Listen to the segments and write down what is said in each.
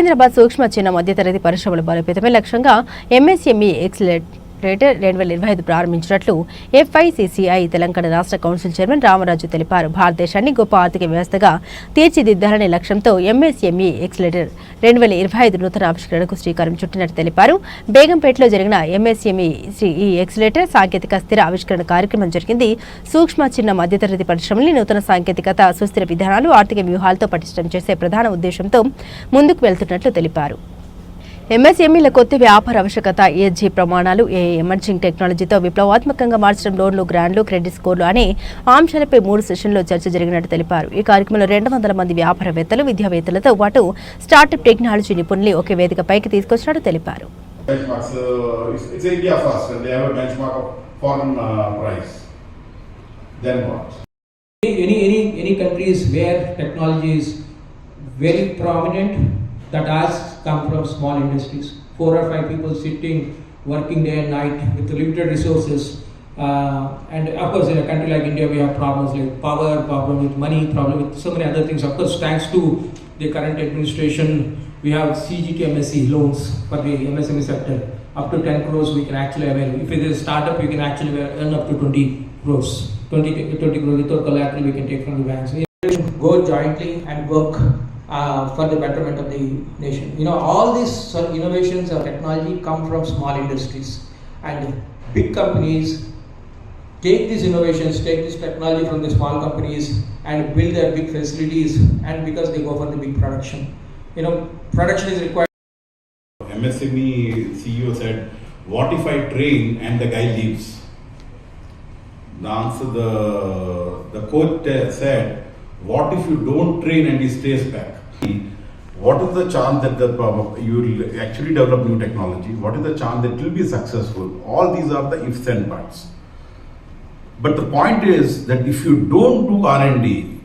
సికింద్రాబాద్ సూక్ష్మ చిన్న మధ్యతరగతి పరిశ్రమల బలోపేతమే లక్ష్యంగా ఎంఎస్ఎంఈ ఎక్సలెట్ రేటర్ రెండు వేల ఇరవై ఐదు ప్రారంభించినట్లు ఎఫ్ఐసిసిఐ తెలంగాణ రాష్ట్ర కౌన్సిల్ చైర్మన్ రామరాజు తెలిపారు. భారతదేశాన్ని గొప్ప ఆర్థిక వ్యవస్థగా తీర్చిదిద్దాలనే లక్ష్యంతో ఎంఎస్ఎంఈ ఎక్స్లేటర్ రెండు వేల ఇరవై ఐదు నూతన ఆవిష్కరణకు శ్రీకారం చుట్టినట్టు తెలిపారు. బేగంపేటలో జరిగిన ఎంఎస్ఎంఈ ఈ ఎక్స్లేటర్ సాంకేతిక స్థిర ఆవిష్కరణ కార్యక్రమం జరిగింది. సూక్ష్మ చిన్న మధ్యతరగతి పరిశ్రమల్ని నూతన సాంకేతికత సుస్థిర విధానాలు ఆర్థిక వ్యూహాలతో పటిష్టం చేసే ప్రధాన ఉద్దేశంతో ముందుకు వెళ్తున్నట్లు తెలిపారు. ఎంఎస్ఎంఈల కొత్త వ్యాపార ఆవశ్యకత ఈఎస్జీ ప్రమాణాలు ఏ ఎమర్జింగ్ టెక్నాలజీతో విప్లవాత్మకంగా మార్చడం లోన్లు గ్రాండ్లు క్రెడిట్ స్కోర్లు అనే అంశాలపై మూడు సెషన్లో చర్చ జరిగినట్టు తెలిపారు. ఈ కార్యక్రమంలో రెండు వందల మంది వ్యాపారవేత్తలు విద్యావేత్తలతో పాటు స్టార్టప్ టెక్నాలజీ నిపుణుల్ని ఒకే వేదికపైకి తీసుకొచ్చినట్టు తెలిపారు. Uh, uh, any, any countries where technology is very prominent, that has come from small industries. Four or five people sitting, working day and night with limited resources. Uh, and of course, in a country like India, we have problems like power, problem with money, problem with so many other things. Of course, thanks to the current administration, we have CGTMSE loans for the MSME sector. Up to 10 crores, we can actually avail. If it is a startup, you can actually earn up to 20 crores. 20, 20 crores without collateral, we can take from the banks. Go jointly and work uh, for the betterment of the nation. You know, all these innovations of technology come from small industries, and big companies take these innovations, take this technology from the small companies, and build their big facilities, and because they go for the big production. You know, production is required. MSME CEO said, what if I train and the guy leaves? The answer, the, the coach uh, said, what if you don't train and he stays back? What is the chance that the, you will actually develop new technology? What is the chance that it will be successful? All these are the ifs and buts. But the point is that if you don't do R&D,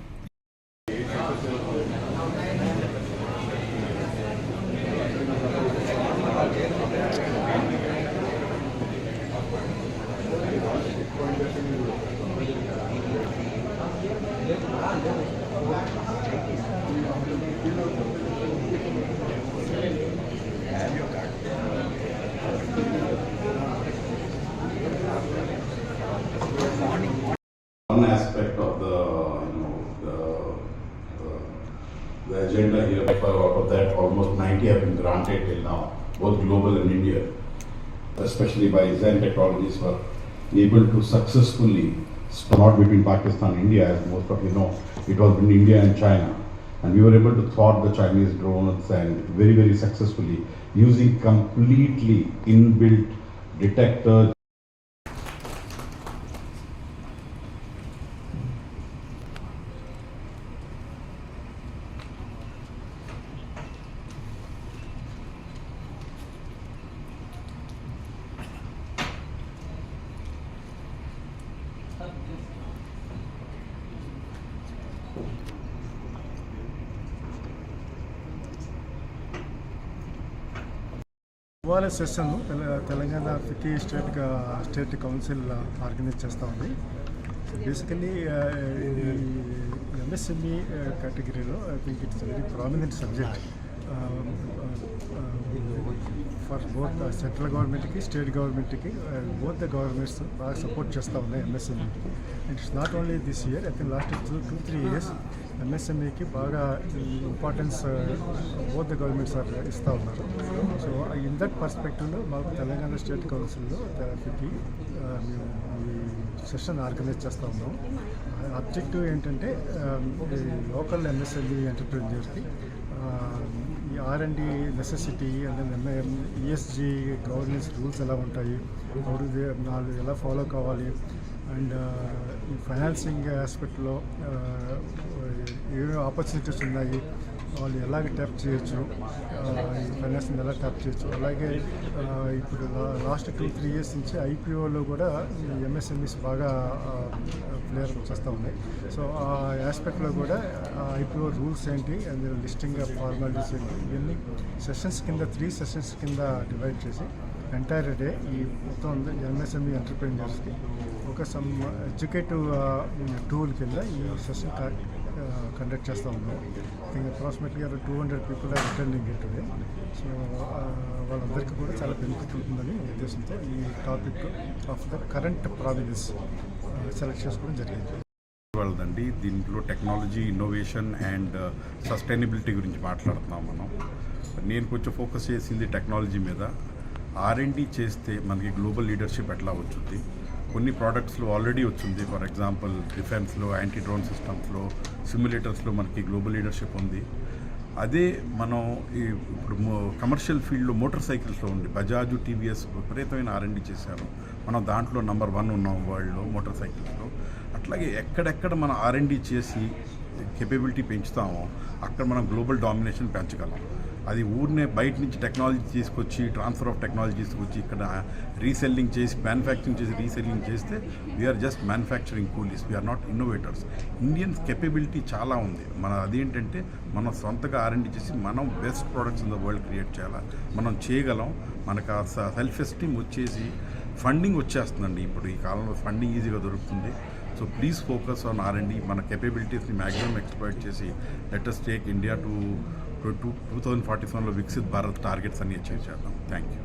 one aspect of the, you know, the, uh, the agenda here, for out of that, almost ninety have been granted till now, both global and India, especially by Zen Technologies were able to successfully, not between Pakistan and India, as most of you know, it was between India and China. And we were able to thwart the Chinese drones and very, very successfully using completely inbuilt detector ఇవాళ session తెల- Telangana FICCI state state council organise చేస్తూ ఉంది. Basically MSME కేటగిరీలో I think it's very prominent subject for both central గవర్నమెంట్కి state గవర్నమెంట్కి both the governments బాగా support చేస్తూ ఉన్నాయి ఎంఎస్ఎంఈకి it's not only this year I think last two two three years ఎంఎస్ఎంఈకి బాగా importance both the government sir ఇస్తూ ఉన్నారు. So in that పర్స్పెక్టివ్లో మాకు Telangana state కౌన్సిల్లో థెరపీకి మేము ఈ సెషన్ ఆర్గనైజ్ చేస్తూ ఉన్నాం. Uh, అబ్జెక్టివ్ ఏంటంటే లోకల్ ఎంఎస్ఎంఈ ఎంటర్ప్రెన్యూర్స్కి ఈ R and necessity and MIM ESG governance rules ఎలా ఉంటాయి హౌడు వాళ్ళు ఎలా ఫాలో కావాలి అండ్ ఈ ఫైనాన్సింగ్ ఆస్పెక్ట్లో ఏమేమి ఆపర్చునిటీస్ ఉన్నాయి వాళ్ళు ఎలాగ ట్యాప్ చేయొచ్చు ఈ ఫైనాన్సింగ్ ఎలా ట్యాప్ చేయొచ్చు. అలాగే ఇప్పుడు లాస్ట్ టూ త్రీ ఇయర్స్ నుంచి ఐపీఓలో కూడా ఎంఎస్ఎంఈస్ బాగా ప్లేయర్ చేస్తూ ఉన్నాయి. సో ఆ ఆస్పెక్ట్లో కూడా ఐపీఓ రూల్స్ ఏంటి అండ్ లిస్టింగ్ ఫార్మాలిటీస్ ఏంటి ఇవన్నీ సెషన్స్ కింద త్రీ సెషన్స్ కింద డివైడ్ చేసి ఎంటైర్ డే ఈ మొత్తం ఎంఎస్ఎంఈ ఎంటర్ప్రెన్యూర్స్కి ఒక సమ్ ఎడ్యుకేటివ్ టూల్ కింద ఈ సెషన్ కండక్ట్ చేస్తూ ఉన్నాం. Think approximately two hundred people are attending it today so వాళ్ళందరికీ కూడా చాలా బెనిఫిట్ ఉంటుందని ఉద్దేశంతో ఈ topic of the current provisions select చేసుకోవడం జరిగింది. వాళ్ళదండి. దీంట్లో టెక్నాలజీ ఇన్నోవేషన్ అండ్ సస్టైనబిలిటీ గురించి మాట్లాడుతున్నాం మనం. నేను కొంచెం ఫోకస్ చేసింది టెక్నాలజీ మీద. ఆర్ఎండి చేస్తే మనకి గ్లోబల్ లీడర్షిప్ ఎట్లా వచ్చింది కొన్ని ప్రోడక్ట్స్లో ఆల్రెడీ వచ్చింది. ఫర్ ఎగ్జాంపుల్ డిఫెన్స్లో యాంటీ డ్రోన్ సిస్టమ్స్లో సిమ్యులేటర్స్లో మనకి గ్లోబల్ లీడర్షిప్ ఉంది. అదే మనం ఈ ఇప్పుడు కమర్షియల్ ఫీల్డ్లో మోటార్ సైకిల్స్లో ఉంది. బజాజ్ టీవీఎస్ విపరీతమైన ఆర్ఎండి చేశారు. మనం దాంట్లో నంబర్ వన్ ఉన్నాం వరల్డ్లో మోటార్ సైకిల్స్లో అట్లాగే ఎక్కడెక్కడ మనం ఆర్ఎండి చేసి కెపబిలిటీ పెంచుతామో అక్కడ మనం గ్లోబల్ డామినేషన్ పెంచగలం. అది ఊరినే బయట నుంచి టెక్నాలజీ తీసుకొచ్చి ట్రాన్స్ఫర్ ఆఫ్ టెక్నాలజీ తీసుకొచ్చి ఇక్కడ రీసెల్లింగ్ చేసి మ్యానుఫ్యాక్చరింగ్ చేసి రీసెల్లింగ్ చేస్తే we're just manufacturing coolies we're not innovators Indians capability చాలా ఉంది. మన అదేంటంటే మనం సొంతగా ఆర్ఎండి చేసి మనం best products in the world create చేయాలి? మనం చేయగలం. మనకు ఆ సెల్ఫ్ ఎస్టీమ్ వచ్చేసి ఫండింగ్ వచ్చేస్తుందండి. ఇప్పుడు ఈ కాలంలో ఫండింగ్ ఈజీగా దొరుకుతుంది. So please focus on R and D మన కెపబిలిటీస్ని మ్యాక్సిమం ఎక్స్ప్లోయిట్ చేసి latest take India to two two thousand forty సెవెన్లో వికసిత్ భారత్ టార్గెట్స్ అన్ని అచీవ్ చేద్దాం. Thank you